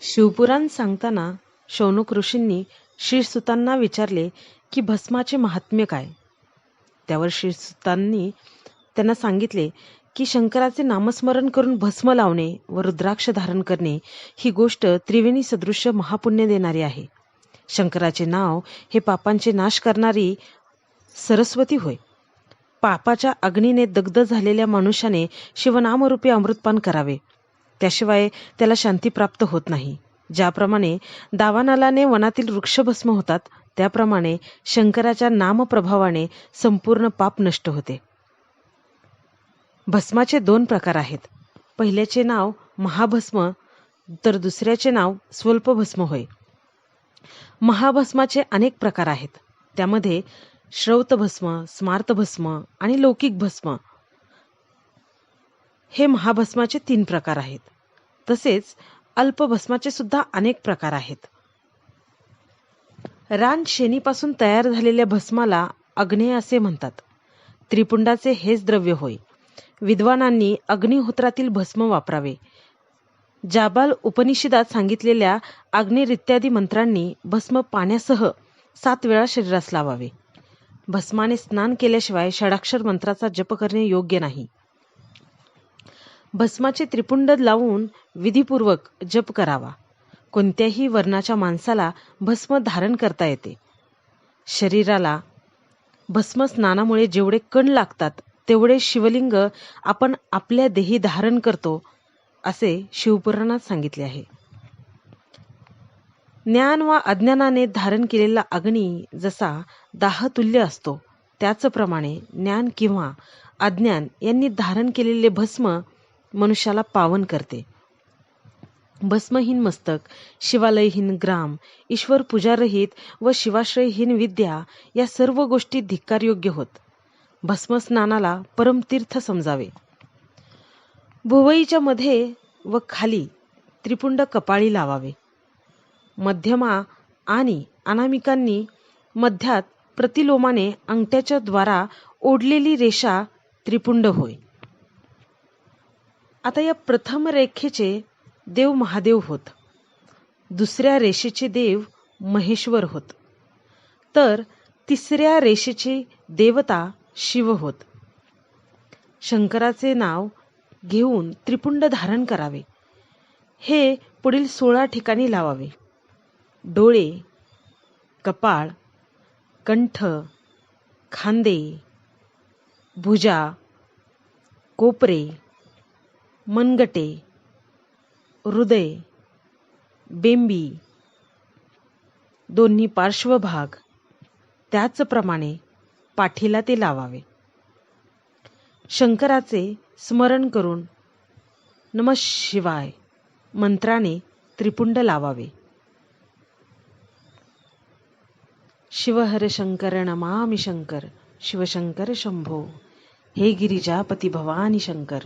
शिवपुराण सांगताना शौनक ऋषींनी श्रीसुतांना विचारले की भस्माचे महात्म्य काय? त्यावर श्रीसुतांनी त्यांना सांगितले की शंकराचे नामस्मरण करून भस्म लावणे व रुद्राक्ष धारण करणे ही गोष्ट त्रिवेणी सदृश्य महापुण्य देणारी आहे. शंकराचे नाव हे पापांचे नाश करणारी सरस्वती होय. पापाच्या अग्नीने दग्ध झालेल्या मनुष्याने शिवनामरूपी अमृतपान करावे. त्याशिवाय त्याला शांती प्राप्त होत नाही. ज्याप्रमाणे दावानालाने वनातील वृक्षभस्म होतात त्याप्रमाणे शंकराच्या नामप्रभावाने संपूर्ण पाप नष्ट होते. भस्माचे दोन प्रकार आहेत. पहिल्याचे नाव महाभस्म तर दुसऱ्याचे नाव स्वल्पभस्म होय. महाभस्माचे अनेक प्रकार आहेत. त्यामध्ये श्रौतभस्म स्मार्तभस्म आणि लौकिक भस्म हे महाभस्माचे तीन प्रकार आहेत. तसेच अल्पभस्माचे सुद्धा अनेक प्रकार आहेत. रान शेणीपासून तयार झालेल्या भस्माला अग्नेय असे म्हणतात. त्रिपुंडाचे हेच द्रव्य होय. विद्वानांनी अग्निहोत्रातील भस्म वापरावे. जाबाल उपनिषदात सांगितलेल्या आग्नेर इत्यादी मंत्रांनी भस्म पाण्यासह सात वेळा शरीरास लावावे. भस्माने स्नान केल्याशिवाय षडाक्षर मंत्राचा जप करणे योग्य नाही. भस्माचे त्रिपुंड लावून विधीपूर्वक जप करावा. कोणत्याही वर्णाच्या माणसाला भस्म धारण करता येते. शरीराला भस्म स्नानामुळे जेवढे कण लागतात तेवढे शिवलिंग आपण आपल्या देही धारण करतो असे शिवपुराणात सांगितले आहे. ज्ञान वा अज्ञानाने धारण केलेला अग्नी जसा दाहतुल्य असतो त्याचप्रमाणे ज्ञान किंवा अज्ञान यांनी धारण केलेले भस्म मनुष्याला पावन करते. भस्महीन मस्तक शिवालयहीन ग्राम ईश्वर पूजारहित व शिवाश्रयहीन विद्या या सर्व गोष्टी धिक्कारयोग्य होत. भस्मस्नानाला परमतीर्थ समजावे. भुवईच्या मध्ये व खाली त्रिपुंड कपाळी लावावे. मध्यमा आणि अनामिकांनी मध्यात प्रतिलोमाने अंगठ्याच्या द्वारा ओढलेली रेषा त्रिपुंड होय. आता या प्रथम रेखेचे देव महादेव होत. दुसऱ्या रेषेचे देव महेश्वर होत. तर तिसऱ्या रेषेची देवता शिव होत. शंकराचे नाव घेऊन त्रिपुंड धारण करावे. हे पुढील सोळा ठिकाणी लावावे. डोळे कपाळ कंठ खांदे भुजा कोपरे मनगटे हृदय बेंबी दोन्ही पार्श्वभाग त्याचप्रमाणे पाठीला ते लावावे. शंकराचे स्मरण करून नम शिवाय मंत्राने त्रिपुंड लावावे. शिवहर शंकर नमामि शंकर शिवशंकर शंभो हे गिरिजापती भवानी शंकर